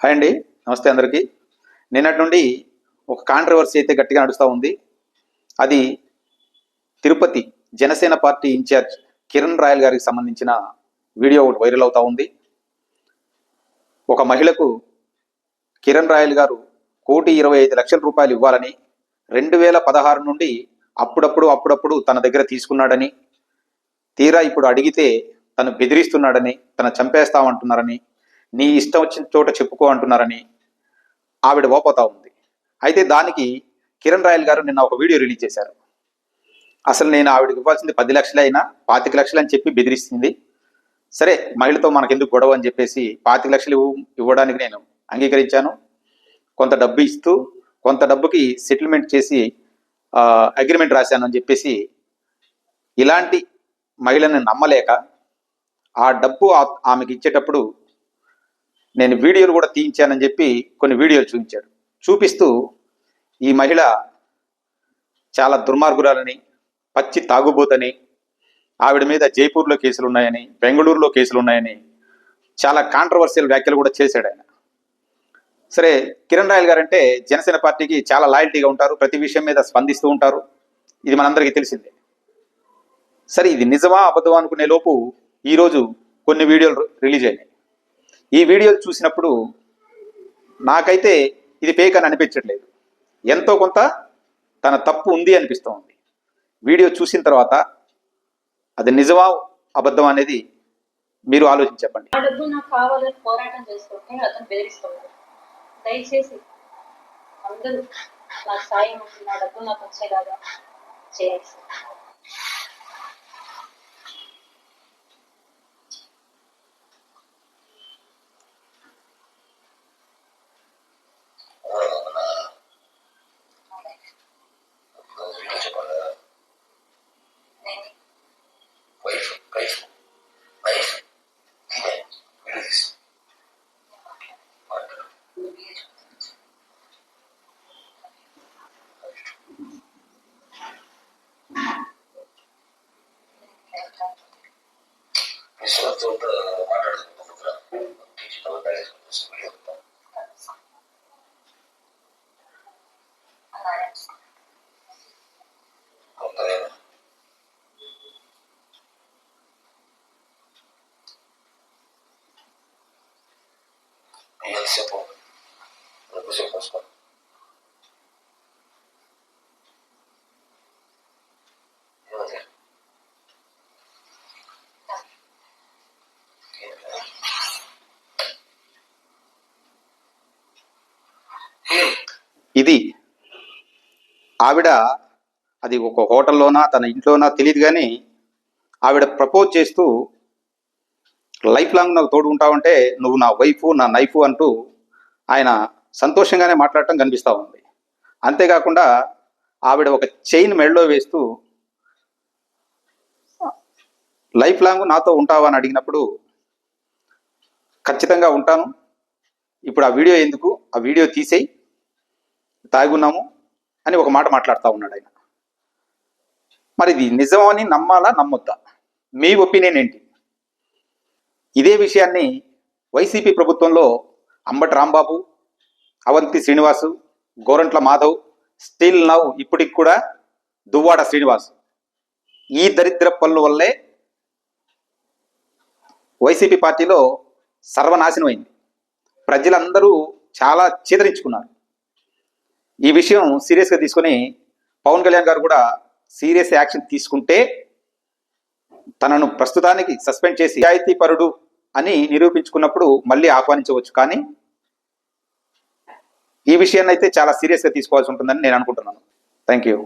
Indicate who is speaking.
Speaker 1: Hi అండి. నమస్తే అందరికీ. నిన్నటి నుండి ఒక కాంట్రవర్సీ అయితే గట్టిగా నడుస్తూ ఉంది. అది తిరుపతి జనసేన పార్టీ ఇన్ఛార్జ్ కిరణ్ రాయల్ గారికి సంబంధించిన వీడియో ఒకటి వైరల్ అవుతూ ఉంది. ఒక మహిళకు కిరణ్ రాయల్ గారు కోటి ఇరవై ఐదు లక్షల రూపాయలు ఇవ్వాలని రెండు వేల పదహారు నుండి అప్పుడప్పుడు అప్పుడప్పుడు తన దగ్గర తీసుకున్నాడని తీరా ఇప్పుడు అడిగితే తను బెదిరిస్తున్నాడని తను చంపేస్తామంటున్నారని నీ ఇష్టం వచ్చిన చోట చెప్పుకో అంటున్నారని ఆవిడ ఓపోతా ఉంది. అయితే దానికి కిరణ్ రాయల్ గారు నిన్న ఒక వీడియో రిలీజ్ చేశారు. అసలు నేను ఆవిడకి ఇవ్వాల్సింది పది లక్షలు అయినా పాతిక లక్షలు అని చెప్పి బెదిరిస్తుంది. సరే మహిళతో మనకెందుకు గొడవ అని చెప్పేసి పాతిక లక్షలు ఇవ్వడానికి నేను అంగీకరించాను. కొంత డబ్బు ఇస్తూ కొంత డబ్బుకి సెటిల్మెంట్ చేసి అగ్రిమెంట్ రాశాను అని చెప్పేసి ఇలాంటి మహిళని నమ్మలేక ఆ డబ్బు ఆమెకి ఇచ్చేటప్పుడు నేను వీడియోలు కూడా తీయించానని చెప్పి కొన్ని వీడియోలు చూపించాడు. చూపిస్తూ ఈ మహిళ చాలా దుర్మార్గురాలని పచ్చి తాగుబోతని ఆవిడ మీద జైపూర్లో కేసులు ఉన్నాయని బెంగళూరులో కేసులు ఉన్నాయని చాలా కాంట్రవర్షియల్ వ్యాఖ్యలు కూడా చేశాడు ఆయన. సరే కిరణ్ రాయల్ గారు అంటే జనసేన పార్టీకి చాలా లాయల్టీగా ఉంటారు ప్రతి విషయం మీద స్పందిస్తూ ఉంటారు. ఇది మనందరికీ తెలిసిందే. సరే ఇది నిజమా అబద్ధమా అనుకునే లోపు ఈరోజు కొన్ని వీడియోలు రిలీజ్ అయినాయి. ఈ వీడియోలు చూసినప్పుడు నాకైతే ఇది ఫేక్ అని అనిపించట్లేదు. ఎంతో కొంత తన తప్పు ఉంది అనిపిస్తూ ఉంది. వీడియో చూసిన తర్వాత అది నిజమా అబద్ధం అనేది మీరు ఆలోచించి చెప్పండి.
Speaker 2: దయచేసి అందరూ నా సాయం నా డబ్బు నాకు వచ్చేలాగా చేయండి.
Speaker 3: విశ్వతో మాట్లాడుకుంటున్నా టీచర్తో వీడియో కొంతమేనా ఎంతసేపు ఎక్కువసేపు వస్తాం
Speaker 1: ఇది ఆవిడ అది ఒక హోటల్లోనా తన ఇంట్లోనా తెలియదు కానీ ఆవిడ ప్రపోజ్ చేస్తూ లైఫ్ లాంగ్ నాకు తోడు ఉంటావంటే నువ్వు నా వైఫ్ నా నైఫ్ అంటూ ఆయన సంతోషంగానే మాట్లాడటం కనిపిస్తూ ఉంది. అంతేకాకుండా ఆవిడ ఒక చైన్ మెడలో వేస్తూ లైఫ్ లాంగ్ నాతో ఉంటావా అని అడిగినప్పుడు ఖచ్చితంగా ఉంటాను. ఇప్పుడు ఆ వీడియో ఎందుకు? ఆ వీడియో తీసేయి. తాగున్నాము అని ఒక మాట మాట్లాడుతూ ఉన్నాడు ఆయన. మరి ఇది నిజమని నమ్మాలా? నమ్మొద్దా? మీ ఒపీనియన్ ఏంటి? ఇదే విషయాన్ని వైసీపీ ప్రభుత్వంలో అంబటి రాంబాబు అవంతి శ్రీనివాసు గోరంట్ల మాధవ్ స్టిల్ నవ్ ఇప్పటికి కూడా దువ్వాడ శ్రీనివాస్. ఈ దరిద్ర పనుల వల్లే వైసీపీ పార్టీలో సర్వనాశనం అయింది. ప్రజలందరూ చాలా చేదరించుకున్నారు. ఈ విషయం సీరియస్గా తీసుకొని పవన్ కళ్యాణ్ గారు కూడా సీరియస్ యాక్షన్ తీసుకుంటే తనను ప్రస్తుతానికి సస్పెండ్ చేసి నిజాయితీ పరుడు అని నిరూపించుకున్నప్పుడు మళ్ళీ ఆహ్వానించవచ్చు. కానీ ఈ విషయాన్ని అయితే చాలా సీరియస్గా తీసుకోవాల్సి ఉంటుందని నేను అనుకుంటున్నాను. Thank you